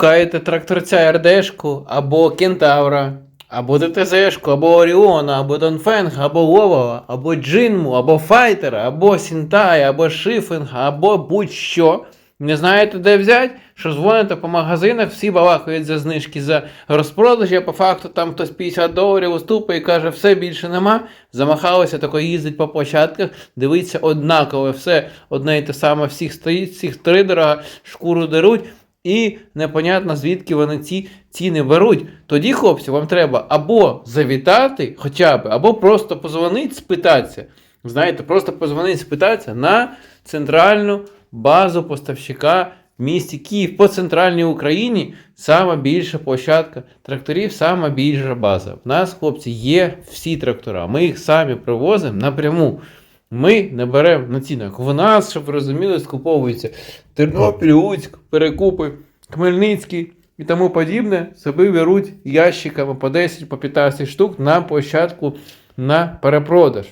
Шукаєте тракторця РДшку або Кентавра, або ДТЗшку, або Оріона, або Донфенг, або Ловова, або Джинму, або Файтера, або Сінтай, або Шифинг, або будь-що. Не знаєте, де взяти? Що дзвоните по магазинах, всі балакають за знижки за розпродажі, а по факту там хтось 50 доларів уступить і каже, все більше нема. Замахалися, тако їздить по площадках, дивиться однакове, все одне і те саме, всіх стоїть, всіх три дорога, шкуру деруть. І непонятно, звідки вони ці ціни беруть. Тоді, хлопці, вам треба або завітати хоча б, або просто позвонити, спитатися. Знаєте, просто позвонити, спитатися на центральну базу поставщика в місті Київ по центральній Україні. Сама більша площадка тракторів, сама більша база. В нас, хлопці, є всі трактора. Ми їх самі привозимо напряму. Ми не беремо націнок. В нас, щоб ви розуміли, скуповується Тернопіль, Луцьк, Перекупи, Хмельницький і тому подібне. Собі беруть ящиками по 10, по 15 штук на площадку на перепродаж.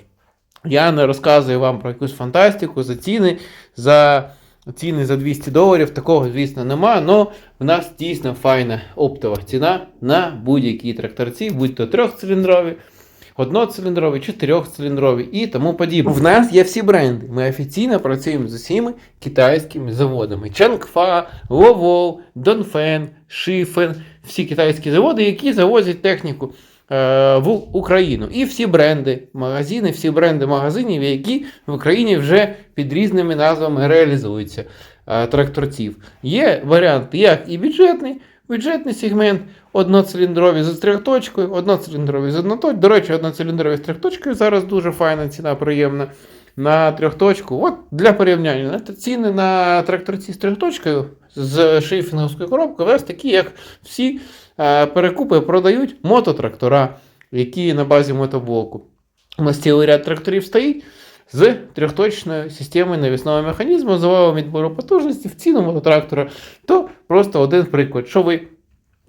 Я не розказую вам про якусь фантастику за ціни, за ціни за 200 доларів. Такого, звісно, нема. але в нас дійсно файна оптова ціна на будь-які тракторці, будь то трьохциліндрові, одноциліндрові, чотирьохциліндрові і тому подібне. В нас є всі бренди. Ми офіційно працюємо з усіма китайськими заводами: Чангфа, Ловол, Донфен, Шифен, всі китайські заводи, які завозять техніку е, в Україну. І всі бренди, магазини, всі бренди магазинів, які в Україні вже під різними назвами реалізуються е, тракторців. Є варіанти, як і бюджетний. Бюджетний сегмент, одноциліндрові з трьохточкою, одноциліндрові з одноточкою. До речі, одноциліндрові з трьохточкою зараз дуже файна ціна, приємна. На трьохточку. От для порівняння. Ціни на тракторці з трьохточкою з шифінговською коробкою, нас такі, як всі е, перекупи продають мототрактора, які на базі мотоблоку. У нас цілий ряд тракторів стоїть з трьохточною системою навісного механізму, з валом відбору потужності в ціну мототрактора. То просто один приклад, що ви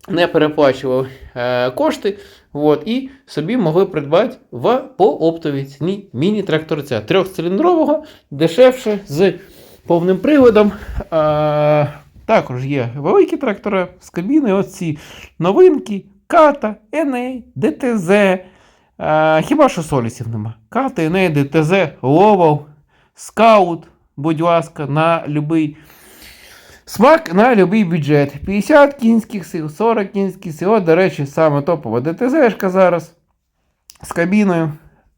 не переплачували е, кошти от, і собі могли придбати в, по оптовій ціні міні-тракторця трьохциліндрового, дешевше з повним приводом. Е, також є великі трактори з кабіни, оці новинки, Ката, Еней, ДТЗ. Е, хіба що солісів нема? Ката, Еней, ДТЗ, Ловол, Скаут, будь ласка, на будь-який Смак на будь-який бюджет. 50 кінських сил, 40 кінських сил. От, до речі, саме топова ДТЗшка зараз з кабіною.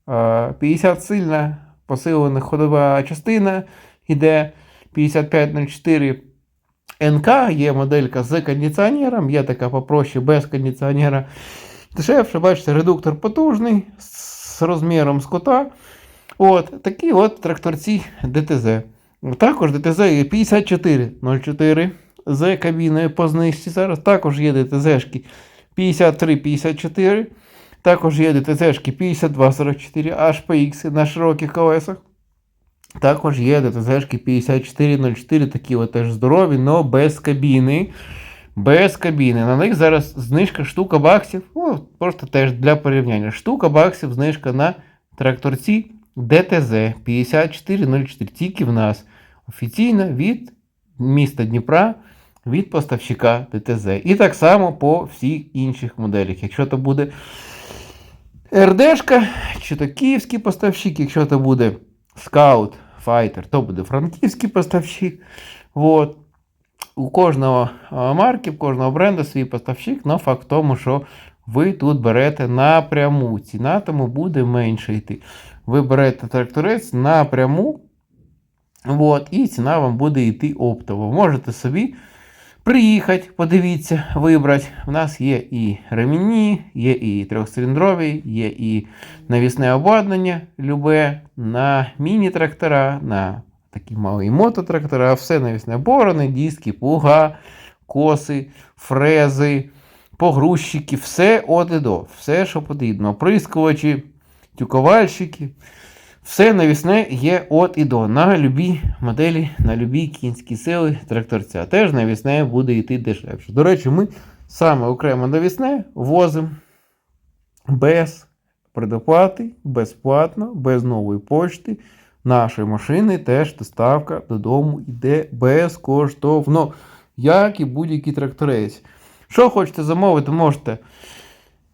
Е, 50 сильна, посилена ходова частина. Іде 5504 НК, є моделька з кондиціонером, є така попроще без кондиціонера. Дешевше, бачите, редуктор потужний з розміром скота. От, Такі от тракторці ДТЗ. Також ДТЗ 5404 з кабіною по знижці зараз. Також є ДТЗшки 5354. Також є ДТЗшки 5244 HPX на широких колесах. Також є ДТЗшки 5404, такі от теж здорові, але без кабіни. Без кабіни. На них зараз знижка штука баксів. О, просто теж для порівняння. Штука баксів, знижка на тракторці ДТЗ 5404. Тільки в нас офіційно від міста Дніпра, від поставщика ДТЗ. І так само по всіх інших моделях. Якщо то буде РДшка, чи то київський поставщик, якщо то буде Scout Fighter, то буде франківський поставщик. От. У кожного марки, у кожного бренду свій поставщик, але факт в тому, що ви тут берете напряму. Ціна тому буде менше йти. Ви берете тракторець напряму, от, і ціна вам буде йти оптово. Можете собі приїхати, подивіться, вибрати. У нас є і ремінні, є і трьохциліндрові, є і навісне обладнання, любе, на міні-трактора, на такі малі мототрактора, все навісне борони, диски, пуга, коси, фрези, погрузчики, все от і до, все, що потрібно. Оприскувачі, тюковальщики. Все навісне є от і до. На любі моделі, на любі кінські сили тракторця. Теж навісне буде йти дешевше. До речі, ми саме окремо навісне возимо без предоплати, безплатно, без нової почти. Нашої машини теж доставка додому йде безкоштовно. як і будь-який тракторець. Що хочете замовити, можете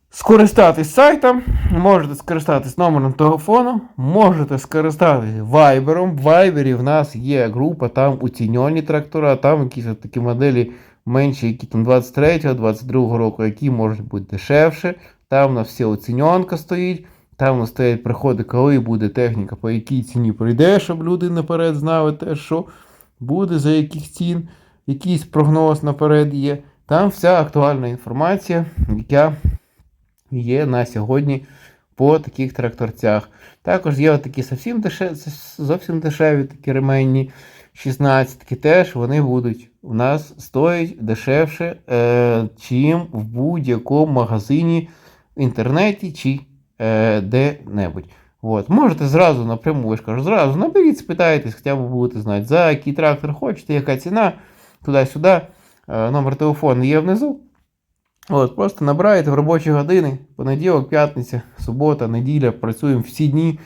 скористатись сайтом, можете скористатись номером телефону, можете скористатись вайбером. В вайбері в нас є група, там уціньоні трактора, там якісь такі моделі менші, які там 23-22 року, які можуть бути дешевше. Там у нас вся оціньонка стоїть. Там нас стоять приходи, коли буде техніка, по якій ціні прийде, щоб люди наперед знали те, що буде, за яких цін, якийсь прогноз наперед є. Там вся актуальна інформація, яка є на сьогодні по таких тракторцях. Також є такі зовсім дешеві, зовсім дешеві такі ременні 16 теж вони будуть у нас стоять дешевше, е, чим в будь-якому магазині в інтернеті чи е, де-небудь. От. Можете зразу напряму, я ж кажу, зразу наберіть, спитайтесь, хоча б будете знати, за який трактор хочете, яка ціна, туди-сюди. Е, номер телефону є внизу. От, просто набираєте в робочі години, понеділок, п'ятниця, субота, неділя, працюємо всі дні.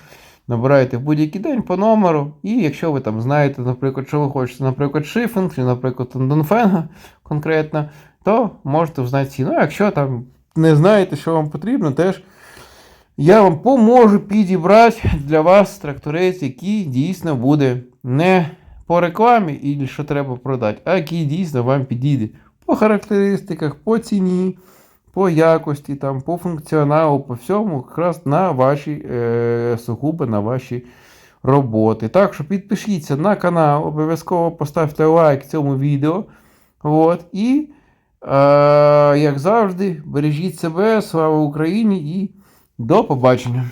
Набираєте в будь-який день по номеру, і якщо ви там знаєте, наприклад, що ви хочете, наприклад, шифінг, чи, наприклад, Донфенга конкретно, то можете взнати ціну. А якщо там не знаєте, що вам потрібно, теж я вам поможу підібрати для вас тракторець, який дійсно буде не по рекламі і що треба продати, а який дійсно вам підійде по характеристиках, по ціні, по якості, там, по функціоналу, по всьому, якраз на ваші е, сугубо на ваші роботи. Так що підпишіться на канал, обов'язково поставте лайк цьому відео. От, і, е, як завжди, бережіть себе, слава Україні і до побачення!